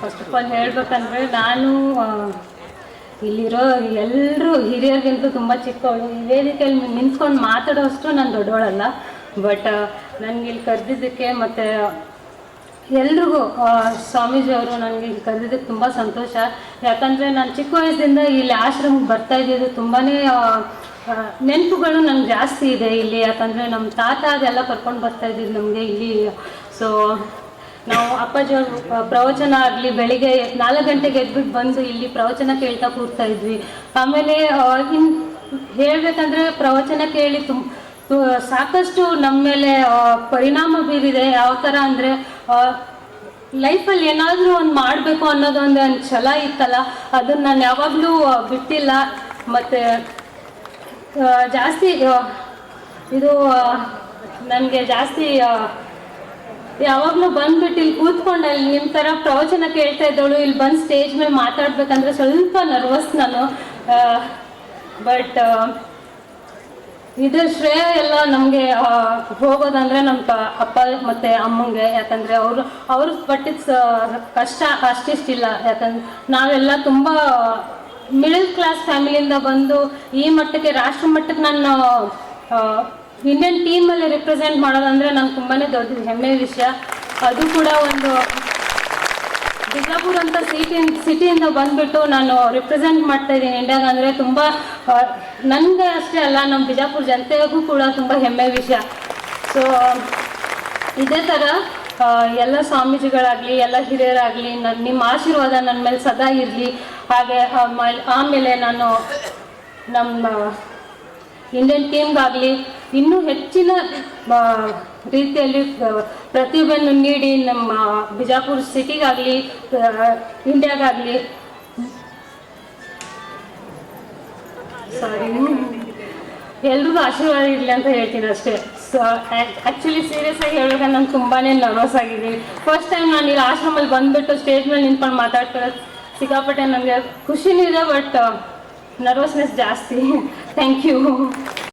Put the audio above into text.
First of all ಹೇಳ್ಬೇಕಂದ್ರೆ ನಾನು ಇಲ್ಲಿರೋ ಎಲ್ಲರೂ ಹಿರಿಯರಿಗಿಂತೂ ತುಂಬ ಚಿಕ್ಕವಳು. ವೇದಿಕೆಯಲ್ಲಿ ನಿಂತ್ಕೊಂಡು ಮಾತಾಡೋಷ್ಟು ನಾನು ದೊಡ್ಡವಳಲ್ಲ. ಬಟ್ ನನಗೆ ಇಲ್ಲಿ ಕರೆದಿದ್ದಕ್ಕೆ ಮತ್ತು ಎಲ್ರಿಗೂ ಸ್ವಾಮೀಜಿ ಅವರು ನನಗೆ ಇಲ್ಲಿ ಕರೆದಿದ್ದಕ್ಕೆ ತುಂಬ ಸಂತೋಷ. ಯಾಕಂದರೆ ನಾನು ಚಿಕ್ಕ ವಯಸ್ಸಿಂದ ಇಲ್ಲಿ ಆಶ್ರಮಕ್ಕೆ ಬರ್ತಾ ಇದ್ದಿದ್ದು ತುಂಬಾ ನೆನಪುಗಳು ನಂಗೆ ಜಾಸ್ತಿ ಇದೆ ಇಲ್ಲಿ. ಯಾಕಂದರೆ ನಮ್ಮ ತಾತ ಅದೆಲ್ಲ ಕರ್ಕೊಂಡು ಬರ್ತಾ ಇದ್ದಿದ್ದು ನಮಗೆ ಇಲ್ಲಿ. ಸೊ ನಾವು ಅಪ್ಪಾಜಿ ಅವರು ಪ್ರವಚನ ಆಗಲಿ, ಬೆಳಿಗ್ಗೆ ನಾಲ್ಕು ಗಂಟೆಗೆ ಎದ್ಬಿಟ್ಟು ಬಂದು ಇಲ್ಲಿ ಪ್ರವಚನ ಕೇಳ್ತಾ ಕೂರ್ತಾ ಇದ್ವಿ. ಆಮೇಲೆ ಇನ್ ಹೇಳ್ಬೇಕಂದ್ರೆ ಪ್ರವಚನ ಕೇಳಿ ತುಂಬ ಸಾಕಷ್ಟು ನಮ್ಮ ಮೇಲೆ ಪರಿಣಾಮ ಬೀರಿದೆ. ಯಾವ ಥರ ಅಂದರೆ ಲೈಫಲ್ಲಿ ಏನಾದರೂ ಒಂದು ಮಾಡಬೇಕು ಅನ್ನೋದೊಂದು ಒಂದು ಛಲ ಇತ್ತಲ್ಲ, ಅದನ್ನ ನಾನು ಯಾವಾಗಲೂ ಬಿಟ್ಟಿಲ್ಲ. ಮತ್ತು ಜಾಸ್ತಿ ಇದು ನನಗೆ ಜಾಸ್ತಿ ಯಾವಾಗಲೂ ಬಂದ್ಬಿಟ್ಟು ಇಲ್ಲಿ ಕೂತ್ಕೊಂಡು ಅಲ್ಲಿ ನಿಮ್ಮ ತರ ಪ್ರವಚನ ಕೇಳ್ತಾ ಇದ್ದವಳು, ಇಲ್ಲಿ ಬಂದು ಸ್ಟೇಜ್ ಮೇಲೆ ಮಾತಾಡ್ಬೇಕಂದ್ರೆ ಸ್ವಲ್ಪ ನರ್ವಸ್ ನಾನು. ಬಟ್ ಇದ್ರ ಶ್ರೇಯ ಎಲ್ಲ ನಮಗೆ ಹೋಗೋದಂದ್ರೆ ನಮ್ಮ ಅಪ್ಪ ಮತ್ತೆ ಅಮ್ಮಂಗೆ. ಯಾಕಂದ್ರೆ ಅವರು, ಅವ್ರ ಪಟ್ಟಿದ ಕಷ್ಟ ಅಷ್ಟಿಷ್ಟಿಲ್ಲ. ಯಾಕಂದ್ರೆ ನಾವೆಲ್ಲ ತುಂಬ ಮಿಡಲ್ ಕ್ಲಾಸ್ ಫ್ಯಾಮಿಲಿಯಿಂದ ಬಂದು ಈ ಮಟ್ಟಕ್ಕೆ, ರಾಷ್ಟ್ರ ಮಟ್ಟಕ್ಕೆ ನಾನು ಇಂಡಿಯನ್ ಟೀಮಲ್ಲಿ ರಿಪ್ರೆಸೆಂಟ್ ಮಾಡೋದಂದ್ರೆ ನಂಗೆ ತುಂಬಾನೇ ದೊಡ್ಡ ಹೆಮ್ಮೆ ವಿಷಯ. ಅದು ಕೂಡ ಒಂದು ಬಿಜಾಪುರ ಅಂತ ಸಿಟಿ ಸಿಟಿಯಿಂದ ಬಂದ್ಬಿಟ್ಟು ನಾನು ರಿಪ್ರೆಸೆಂಟ್ ಮಾಡ್ತಾ ಇದ್ದೀನಿ ಇಂಡಿಯಾಗ ಅಂದರೆ ತುಂಬ ನನಗೆ ಅಷ್ಟೇ ಅಲ್ಲ ನಮ್ಮ ಬಿಜಾಪುರ ಜನತೆಗೂ ಕೂಡ ತುಂಬ ಹೆಮ್ಮೆ ವಿಷಯ. ಸೊ ಇದೇ ಥರ ಎಲ್ಲ ಸ್ವಾಮೀಜಿಗಳಾಗಲಿ, ಎಲ್ಲ ಹಿರಿಯರಾಗಲಿ ನನ್ನ ನಿಮ್ಮ ಆಶೀರ್ವಾದ ನನ್ನ ಮೇಲೆ ಸದಾ ಇರಲಿ. ಹಾಗೆ ಆಮೇಲೆ ನಾನು ನಮ್ಮ ಇಂಡಿಯನ್ ಟೀಮ್ಗಾಗಲಿ ಇನ್ನೂ ಹೆಚ್ಚಿನ ರೀತಿಯಲ್ಲಿ ಪ್ರತಿಭೆಯನ್ನು ನೀಡಿ ನಮ್ಮ ಬಿಜಾಪುರ ಸಿಟಿಗಾಗಲಿ ಇಂಡಿಯಾಗಾಗಲಿ. ಸಾರಿ ಎಲ್ರಿಗೂ ಆಶೀರ್ವಾದ ಇರಲಿ ಅಂತ ಹೇಳ್ತೀನಿ ಅಷ್ಟೇ. ಸೊ ಆ್ಯಕ್ಚುಲಿ ಸೀರಿಯಸ್ ಆಗಿ ಹೇಳ್ಬೇಕು ನಾನು ತುಂಬಾ ನರ್ವಸ್ ಆಗಿದ್ದೀನಿ. ಫಸ್ಟ್ ಟೈಮ್ ನಾನು ಇಲ್ಲಿ ಆಶ್ರಮಲ್ಲಿ ಬಂದುಬಿಟ್ಟು ಸ್ಟೇಜ್ ಮೇಲೆ ನಿಂತ್ಕೊಂಡು ಮಾತಾಡ್ತಿರೋದು ಸಿಕ್ಕಾಪಟ್ಟೆ ನನಗೆ ಖುಷಿನೂ ಇದೆ ಬಟ್ ನರ್ವಸ್ನೆಸ್ ಜಾಸ್ತಿ. Thank you